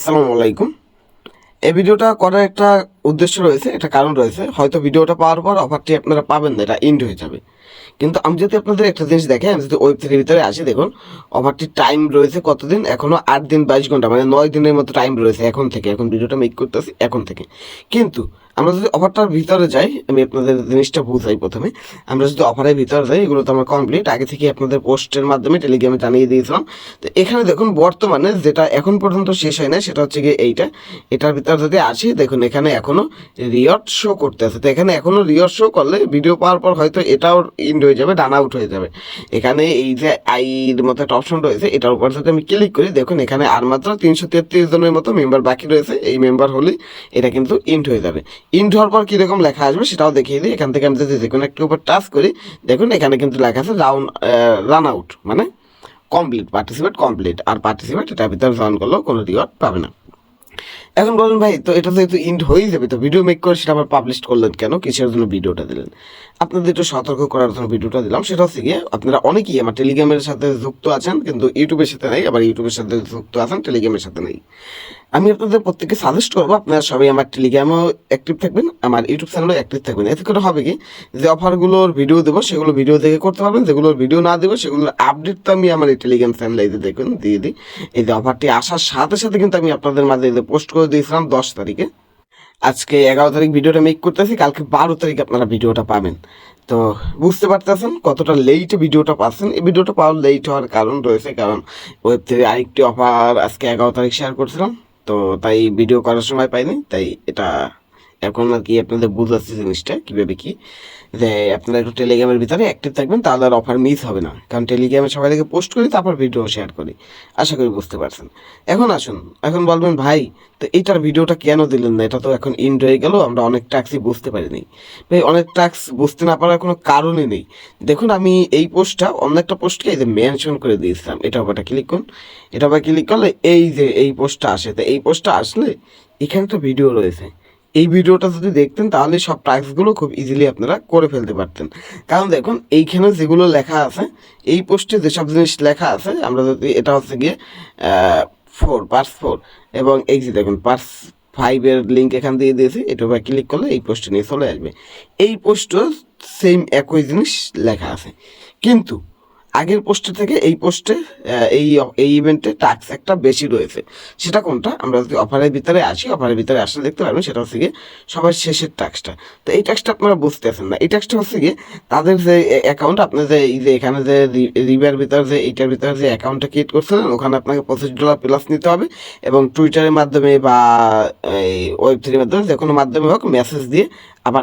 আসসালামু আলাইকুম। এই ভিডিওটা করার একটা উদ্দেশ্য রয়েছে, একটা কারণ রয়েছে। হয়তো ভিডিওটা পাওয়ার পর অফারটি আপনারা পাবেন না, এটা এন্ড হয়ে যাবে। কিন্তু আমি যদি আপনাদের একটা জিনিস দেখে আমি যদি ওয়েব থ্রির ভিতরে আসি, দেখুন অফারটির টাইম রয়েছে কতদিন? এখনও আট দিন বাইশ ঘণ্টা মানে নয় দিনের মতো টাইম রয়েছে এখন থেকে। এখন ভিডিওটা মেক করতেছি এখন থেকে। কিন্তু আমরা যদি অফারটার ভিতরে যাই, আমি আপনাদের জিনিসটা বুঝাই প্রথমে। আমরা যদি অফারের ভিতরে যাই, এগুলো তো আমার কমপ্লিট আগে থেকে আপনাদের পোস্টের মাধ্যমে টেলিগ্রামে জানিয়ে দিয়েছিলাম। তো এখানে দেখুন, বর্তমানে যেটা এখন পর্যন্ত শেষ হয় না সেটা হচ্ছে গিয়ে এইটা। এটার ভিতরে যদি আসি, দেখুন, এখানে এখনও রিয়ট শো করতে আছে। তো এখানে এখনও রিয়ট শো করলে ভিডিও পাওয়ার পর হয়তো এটাও ইন্ড হয়ে যাবে ডান আউট হয়ে যাবে। এখানে এই যে আইর মতো একটা অপশন রয়েছে, এটার উপর যদি আমি ক্লিক করি, দেখুন, এখানে আর মাত্র তিনশো তেত্রিশ জনের মতো মেম্বার বাকি রয়েছে। এই মেম্বার হলে এটা কিন্তু ইন্ড হয়ে যাবে। ইন্ড হওয়ার পর কীরকম লেখা আসবে সেটাও দেখিয়ে দিই। এখান থেকে আমি যদি কোনো একটু উপর টাচ করি, দেখুন এখানে কিন্তু লেখা আছে রাউন্ড রান আউট মানে কমপ্লিট পার্টিসিপেট কমপ্লিট আর পার্টিসিপেট এটার ভিতরে জয়েন করলেও কোনো রিওয়ার্ড পাবে না। এখন বলুন ভাই, তো এটা যেহেতু ইন্ড হয়েই যাবে, তো ভিডিও মেক করে সেটা আবার পাবলিশ করলেন কেন? কিসের জন্য ভিডিওটা দিলেন? আপনাদের একটু সতর্ক করার জন্য ভিডিওটা দিলাম। সেটা হচ্ছে গিয়ে আপনারা অনেকেই আমার টেলিগ্রামের সাথে যুক্ত আছেন, কিন্তু ইউটিউবের সাথে নেই, আবার ইউটিউবের সাথে যুক্ত আছেন টেলিগ্রামের সাথে নেই। আমি আপনাদের প্রত্যেককে সাজেস্ট করব, আপনারা সবাই আমার টেলিগ্রামেও অ্যাক্টিভ থাকবেন, আমার ইউটিউব চ্যানেলেও অ্যাক্টিভ থাকবেন। এতে করে হবে কি? যে অফারগুলোর ভিডিও দেবো, সেগুলো ভিডিও দেখে করতে পারবেন, যেগুলোর ভিডিও না দেবো, সেগুলোর আপডেট তো আমি আমার এই টেলিগ্রাম চ্যানেলে এই দেখুন, দিয়ে দিই। এই যে অফারটি আসার সাথে সাথে কিন্তু আমি আপনাদের মাঝে এই পোস্ট করে দিয়েছিলাম দশ তারিখে। আজকে এগারো তারিখ ভিডিওটা মেক করতেছি, কালকে বারো তারিখ আপনারা ভিডিওটা পাবেন। তো বুঝতে পারতেছেন কতটা লেট ভিডিওটা পাচ্ছেন? এই ভিডিওটা পাওয়ার লেট হওয়ার কারণ রয়েছে, কারণ ওয়েব থেকে আরেকটি অফার আজকে এগারো তারিখ শেয়ার করছিলাম। তো তাই ভিডিও করার সময় পাইনি তাই এটা এখন আর কি আপনাদের বুঝাচ্ছি জিনিসটা, কীভাবে কি? যে আপনারা একটু টেলিগ্রামের ভিতরে অ্যাক্টিভ থাকবেন, তাহলে আর অফার মিস হবে না। কারণ টেলিগ্রামে সবাই থেকে পোস্ট করি, তারপর ভিডিও শেয়ার করি। আশা করি বুঝতে পারছেন। এখন আসুন, এখন বলবেন, ভাই, তো এইটার ভিডিওটা কেন দিলেন না? এটা তো এখন ইন্ড হয়ে গেল, আমরা অনেক ট্যাক্সই বুঝতে পারিনি। ভাই, অনেক ট্যাক্স বুঝতে না পারার কোনো কারণই নেই। দেখুন, আমি এই পোস্টটা অন্য একটা পোস্টকে এই যে মেনশন করে দিয়েছিলাম। এটা ওটা ক্লিক করুন। এটা আবার ক্লিক করলে এই যে এই পোস্টটা আসে, তো এই পোস্টটা আসলে এখানে তো ভিডিও রয়েছে। এই ভিডিওটা যদি দেখতেন, তাহলে সব টাস্কগুলো খুব ইজিলি আপনারা করে ফেলতে পারতেন। কারণ দেখুন, এইখানে যেগুলো লেখা আছে, এই পোস্টে যেসব জিনিস লেখা আছে, আমরা যদি, এটা হচ্ছে গিয়ে ফোর পার্স ফোর এবং এই যে দেখুন পার্স ফাইভের লিঙ্ক এখান দিয়ে দিয়েছি, এটা উপর ক্লিক করলে এই পোস্টে নিয়ে চলে আসবে। এই পোস্টও সেম একই জিনিস লেখা আছে। কিন্তু আগের পোস্টে থেকে এই পোস্টে এই এই ইভেন্টে টাক্স একটা বেশি রয়েছে। সেটা কোনটা? আমরা যদি অফারের ভিতরে আসি অফারের ভিতরে আসলে দেখতে পারবেন সেটা হচ্ছে গিয়ে সবার শেষের টাক্সটা তো এই টাক্সটা আপনারা বুঝতে পারছেন না। এই টাক্সটা হচ্ছে গিয়ে তাদের যে অ্যাকাউন্ট আপনি যে এই যে এখানে যে রিভার ভিতরে যে, এইটার ভিতরে যে অ্যাকাউন্টটা ক্রিয়েট করছিলেন, ওখানে আপনাকে পঁচিশ ডলার প্লাস নিতে হবে এবং টুইটারের মাধ্যমে বা এই ওয়েব থ্রির মাধ্যমে যে কোনো মাধ্যমে হোক মেসেজ দিয়ে আবার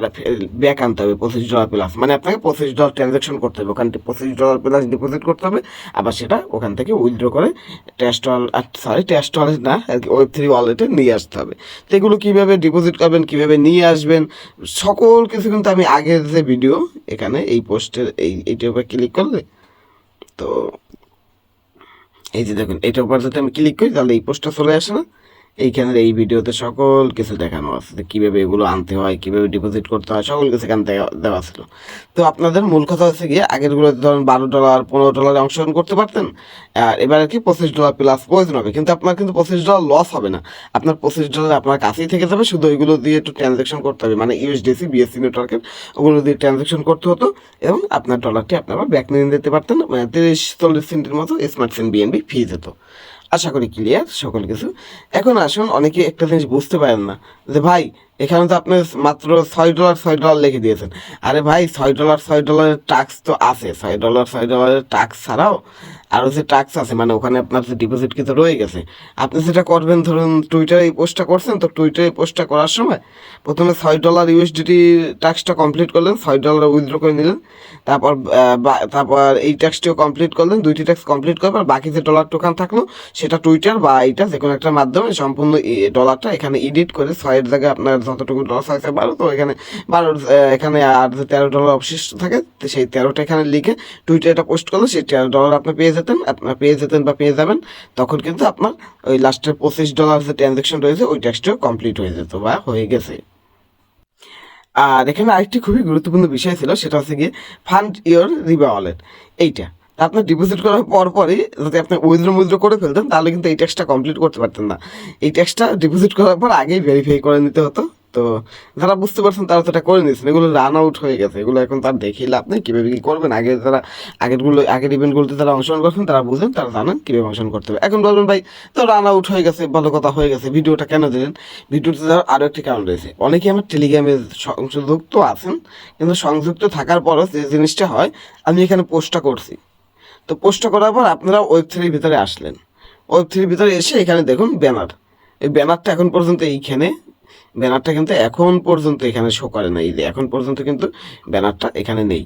ব্যাক আনতে হবে, পঁচিশ ডলার প্লাস মানে আপনাকে পঁচিশ ডলার ট্রানজাকশন করতে হবে। ওখান থেকে পঁচিশ ডলার প্লাস ডিপোজিট করতে হবে। আবার সেটা ওখান থেকে উইথড্র করে টেস্ট সরি টেস্ট ওয়ালেট না, আর কি ওয়েব থ্রি ওয়ালেটে নিয়ে আসতে হবে। তো এগুলো কীভাবে ডিপোজিট করবেন, কীভাবে নিয়ে আসবেন, সকল কিছু কিন্তু আমি আগের যে ভিডিও এখানে এই পোস্টের এই, এইটার উপর ক্লিক করলে। তো এই যে দেখুন এটার উপর যদি আমি ক্লিক করি, তাহলে এই পোস্টটা চলে আসে না। এইখানের এই ভিডিওতে সকল কিছু দেখানো আছে। যে কীভাবে এগুলো আনতে হয়, কীভাবে ডিপোজিট করতে হয়, সকল কিছু এখান দেওয়া ছিল। তো আপনাদের মূল কথা হচ্ছে গিয়ে, আগেরগুলো ধরুন বারো ডলার পনেরো ডলারে অংশগ্রহণ করতে পারতেন, আর এবার কি পঁচিশ ডলার প্লাস প্রয়োজন হবে। কিন্তু আপনার কিন্তু পঁচিশ ডলার লস হবে না। আপনার পঁচিশ ডলার আপনার কাছেই থেকে যাবে, শুধু ওইগুলো দিয়ে একটু ট্রানজ্যাকশন করতে হবে। মানে ইউএসডিসি বিএসসি নেটওয়ার্কের ওগুলো দিয়ে ট্রানজ্যাকশন করতে হতো, এবং আপনার ডলারটি আপনি আবার ব্যাক নিয়ে দিতে পারতেন মানে তিরিশ চল্লিশ সেন্টের মতো স্মার্ট সিম বিএনবি ফি যেত আশা করি ক্লিয়ার সকল কিছু। এখন আসুন, অনেকে একটা জিনিস বুঝতে পারেন না যে ভাই এখানে তো আপনি মাত্র ছয় ডলার ছয় ডলার লিখে দিয়েছেন। আরে ভাই, ছয় ডলার ছয় ডলারের টাক্স তো আছে। ছয় ডলার ছয় ডলারের টাক্স ছাড়াও আরও যে টাক্স আছে মানে ওখানে আপনার যে ডিপোজিট কিন্তু রয়ে গেছে। আপনি যেটা করবেন, ধরুন টুইটারে এই পোস্টটা করছেন, তো টুইটারে পোস্টটা করার সময় প্রথমে ছয় ডলার ইউএসডিটি টাক্সটা কমপ্লিট করলেন, ছয় ডলার উইথড্র করে নিলেন। তারপর তারপর এই ট্যাক্সটিও কমপ্লিট করলেন, দুইটি ট্যাক্স কমপ্লিট করার বাকি যে ডলার টোকান থাকল, সেটা টুইটার বা এইটা যে কোনো একটা মাধ্যমে সম্পূর্ণ ডলারটা এখানে এডিট করে ছয়ের জায়গায় আপনার যতটুকু ডলার হয়েছে বারো তো এখানে বারো এখানে আর তেরো ডলার অবশিষ্ট থাকে সেই তেরোটা এখানে লিখে টুইটারে এটা পোস্ট করলে সেই তেরো ডলার আপনি পেয়ে যেতেন, আপনার পেয়ে যেতেন বা পেয়ে যাবেন, তখন কিন্তু আপনার ওই লাস্টের পঁচিশ ডলার যে ট্রানজ্যাকশন রয়েছে, ওই ট্যাক্সটিও কমপ্লিট হয়ে যেত বা হয়ে গেছে। আর এখানে আরেকটি খুবই গুরুত্বপূর্ণ বিষয় ছিল, সেটা হচ্ছে গিয়ে ফান্ড ইওর রিবা ওয়ালেট এইটা। তা আপনি ডিপোজিট করার পর পরই যদি আপনি উইথড্র উইথড্র করে ফেলতেন, তাহলে কিন্তু এই ট্যাক্সটা কমপ্লিট করতে পারতেন না। এই ট্যাক্সটা ডিপোজিট করার পর আগেই ভেরিফাই করে নিতে হতো। তো যারা বুঝতে পারছেন তারা তো এটা করে নিয়েছেন। এগুলো রান আউট হয়ে গেছে। এগুলো এখন তার দেখিয়ে লাভ নেই। কীভাবে কী করবেন? আগে যারা আগেরগুলো আগের ইভেন্টগুলোতে যারা অংশগ্রহণ করছেন, তারা বুঝেন, তারা জানেন কীভাবে অংশগ্রহণ করতে হবে। এখন বলবেন, ভাই, তো রান আউট হয়ে গেছে, ভালো কথা হয়ে গেছে। ভিডিওটা কেন দিলেন? ভিডিওতে দেওয়ার আরও একটি কারণ রয়েছে। অনেকে আমার টেলিগ্রামে সংযুক্ত আছেন, কিন্তু সংযুক্ত থাকার পরও যে জিনিসটা হয়, আমি এখানে পোস্টটা করছি। তো পোস্টটা করার পর আপনারা ওয়েব থ্রির ভিতরে আসলেন। ওয়েব থ্রির ভিতরে এসে এখানে দেখুন ব্যানার এই ব্যানারটা এখন পর্যন্ত এইখানে ব্যানারটা কিন্তু এখন পর্যন্ত এখানে শো করে না যে এখন পর্যন্ত কিন্তু ব্যানারটা এখানে নেই।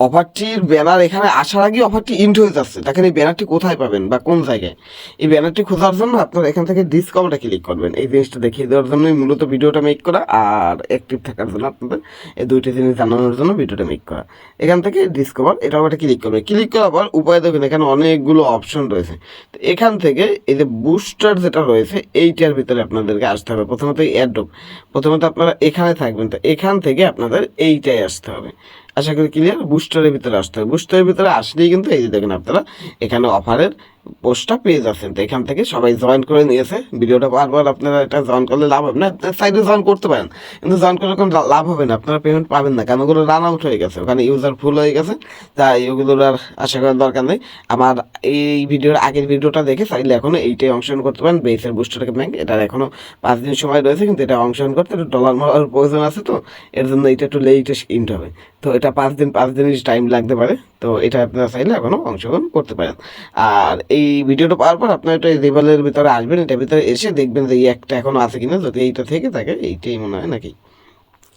অফারটির ব্যানার এখানে আসার আগে অফারটি ইন্ড হয়ে যাচ্ছে। দেখেন এই ব্যানারটি কোথায় পাবেন বা কোন জায়গায়? এই ব্যানারটি খোঁজার জন্য আপনারা এখান থেকে ডিসকাউন্টে ক্লিক করবেন। এই জিনিসটা দেখিয়ে দেওয়ার জন্যই মূলত ভিডিওটা মেক করা আর অ্যাক্টিভ থাকার জন্য আপনাদের এই দুইটি জিনিস জানানোর জন্য ভিডিওটা মেক করা। এখান থেকে ডিসকভার এটা একটা ক্লিক করবেন। ক্লিক করার পর উপায় দেখবেন এখানে অনেকগুলো অপশন রয়েছে। তো এখান থেকে এই যে বুস্টার যেটা রয়েছে, এইটার ভিতরে আপনাদেরকে আসতে হবে। প্রথমত এই অ্যাডপ প্রথমত আপনারা এখানে থাকবেন। তো এখান থেকে আপনাদের এইটাই আসতে হবে। আশা করি ক্লিয়ার বুস্টারের ভিতরে আসতে হবে। বুস্টারের ভিতরে আসলেই কিন্তু এই যে দেখেন আপনারা, এখানে অফারের পোস্টটা পেয়ে যাচ্ছেন তো এখান থেকে সবাই জয়েন করে নিয়েছে। ভিডিওটা বারবার আপনারা এটা জয়েন করলে লাভ হবে না। আপনার সাইডে জয়েন করতে পারেন, কিন্তু জয়েন করলে কোনো লাভ হবে না। আপনারা পেমেন্ট পাবেন না, কারণ ওগুলো রান আউট হয়ে গেছে। ওখানে ইউজার ফুল হয়ে গেছে। তাই ওগুলোর আর আশা করার দরকার নেই। আমার এই ভিডিওর আগের ভিডিওটা দেখে চাইলে এখনও এইটাই অংশগ্রহণ করতে পারেন। বেসের বুস্টার ব্যাংক এটার এখনও পাঁচ দিন সময় রয়েছে, কিন্তু এটা অংশগ্রহণ করতে একটু ডলার মারার প্রয়োজন আছে তো। এর জন্য এটা একটু লেটে ইন্ট হবে। তো এটা পাঁচ দিন, পাঁচ দিনের টাইম লাগতে পারে। তো এটা আপনারা চাইলে এখনও অংশগ্রহণ করতে পারেন। আর এই ভিডিওটা পাওয়ার পর আপনার এটা রিভালের ভিতরে আসবেন, এটার ভিতরে এসে দেখবেন যে এই একটা এখনও আছে কিনা। যদি এইটা থেকে থাকে, এইটাই মনে হয় নাকি?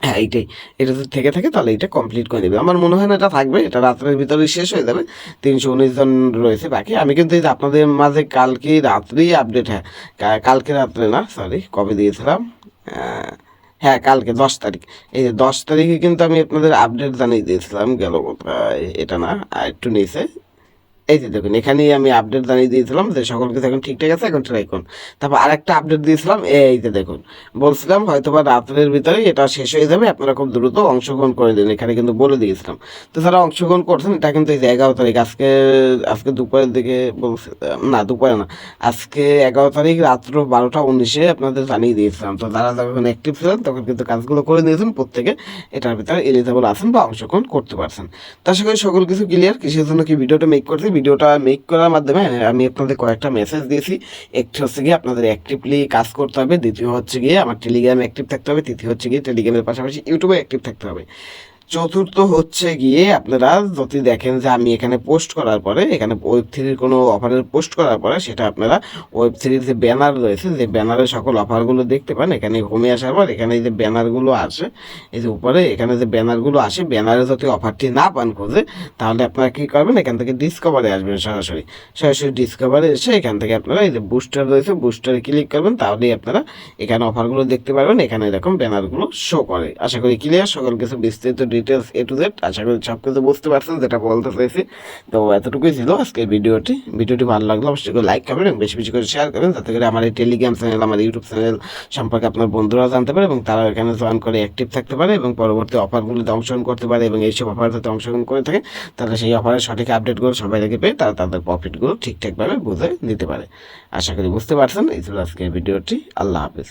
হ্যাঁ এইটাই। এটা যদি থেকে থাকে, তাহলে এটা কমপ্লিট করে দেবে আমার মনে হয় না এটা থাকবে, এটা রাত্রের ভিতরে শেষ হয়ে যাবে। তিনশো উনিশ জন রয়েছে বাকি। আমি কিন্তু এই আপনাদের মাঝে কালকে রাত্রেই আপডেট হ্যাঁ কালকে রাত্রে না সরি কবে দিয়েছিলাম? হ্যাঁ কালকে, দশ তারিখ। এই যে দশ তারিখে কিন্তু আমি আপনাদের আপডেট জানিয়ে দিয়েছিলাম গেল কোথায় এটা না আর একটু নিচে। এই যে দেখুন, এখানেই আমি আপডেট জানিয়ে দিয়েছিলাম যে সকল কিছু এখন ঠিকঠাক আছে, এখন ট্রাই করুন। তারপর আরেকটা আপডেট দিয়েছিলাম, এই যে দেখুন, বলছিলাম হয়তো বা রাত্রের ভিতরে এটা শেষ হয়ে যাবে, আপনারা খুব দ্রুত অংশগ্রহণ করে দিন এখানে কিন্তু বলে দিয়েছিলাম। তো যারা অংশগ্রহণ করছেন, এটা কিন্তু এই যে এগারো তারিখ, আজকে আজকে দুপুরের দিকে বলছে, না, দুপুরে না, আজকে এগারো তারিখ রাত্র বারোটা উনিশে আপনাদের জানিয়ে দিয়েছিলাম। তো যারা যখন অ্যাক্টিভ ছিলেন, তখন কিন্তু কাজগুলো করে নিয়েছেন, প্রত্যেকে এটার ভিতরে এলিজেবল আছেন বা অংশগ্রহণ করতে পারছেন। তো আশা করি সকল কিছু ক্লিয়ার কিসের জন্য কি ভিডিওটা মেক করছি ভিডিওটা মেক করার মাধ্যমে আমি আপনাদের কয়েকটা মেসেজ দিয়েছি। একটি হচ্ছে গিয়ে আপনাদের অ্যাক্টিভলি কাজ করতে হবে, দ্বিতীয় হচ্ছে গিয়ে আমার টেলিগ্রামে অ্যাক্টিভ থাকতে হবে, তৃতীয় হচ্ছে গিয়ে টেলিগ্রামের পাশাপাশি ইউটিউবে অ্যাক্টিভ থাকতে হবে। চতুর্থ হচ্ছে গিয়ে আপনারা যদি দেখেন যে আমি এখানে পোস্ট করার পরে, এখানে ওয়েব থ্রির কোনো অফারের পোস্ট করার পরে সেটা আপনারা ওয়েব থ্রির যে ব্যানার রয়েছে, যে ব্যানারের সকল অফারগুলো দেখতে পান, এখানে হোমে আসার পর এখানে যে ব্যানারগুলো আসে, এই যে উপরে এখানে যে ব্যানারগুলো আসে ব্যানারে যদি অফারটি না পান খোঁজে, তাহলে আপনারা কী করবেন? এখান থেকে ডিসকভারে আসবেন সরাসরি। সরাসরি ডিসকভারে এসে এখান থেকে আপনারা এই যে বুস্টার রয়েছে বুস্টারে ক্লিক করবেন, তাহলেই আপনারা এখানে অফারগুলো দেখতে পারবেন, এখানে এরকম ব্যানারগুলো শো করে। আশা করি ক্লিয়ার সকল কিছু বিস্তারিত ডিটেলস এ টু জেড আশা করি সব কিছু বুঝতে পারছেন, যেটা বলতে চাইছি। তো এতটুকুই ছিল আজকের ভিডিওটি। ভিডিওটি ভালো লাগল অবশ্যই লাইক করবেন এবং বেশি বেশি করে শেয়ার করবেন, যাতে করে আমার এই টেলিগ্রাম চ্যানেল আমার ইউটিউব চ্যানেল সম্পর্কে আপনার বন্ধুরা জানতে পারে এবং তারা এখানে জয়েন করে অ্যাক্টিভ থাকতে পারে এবং পরবর্তী অফারগুলিতে অংশগ্রহণ করতে পারে এবং এইসব অফার যাতে অংশগ্রহণ করে থাকে তাহলে সেই অফারের সঠিক আপডেটগুলো সবাই থেকে পেয়ে তারা তাদের প্রফিটগুলো ঠিকঠাকভাবে বুঝে নিতে পারে। আশা করি বুঝতে পারছেন, এই ছিল আজকের ভিডিওটি। আল্লাহ হাফিজ।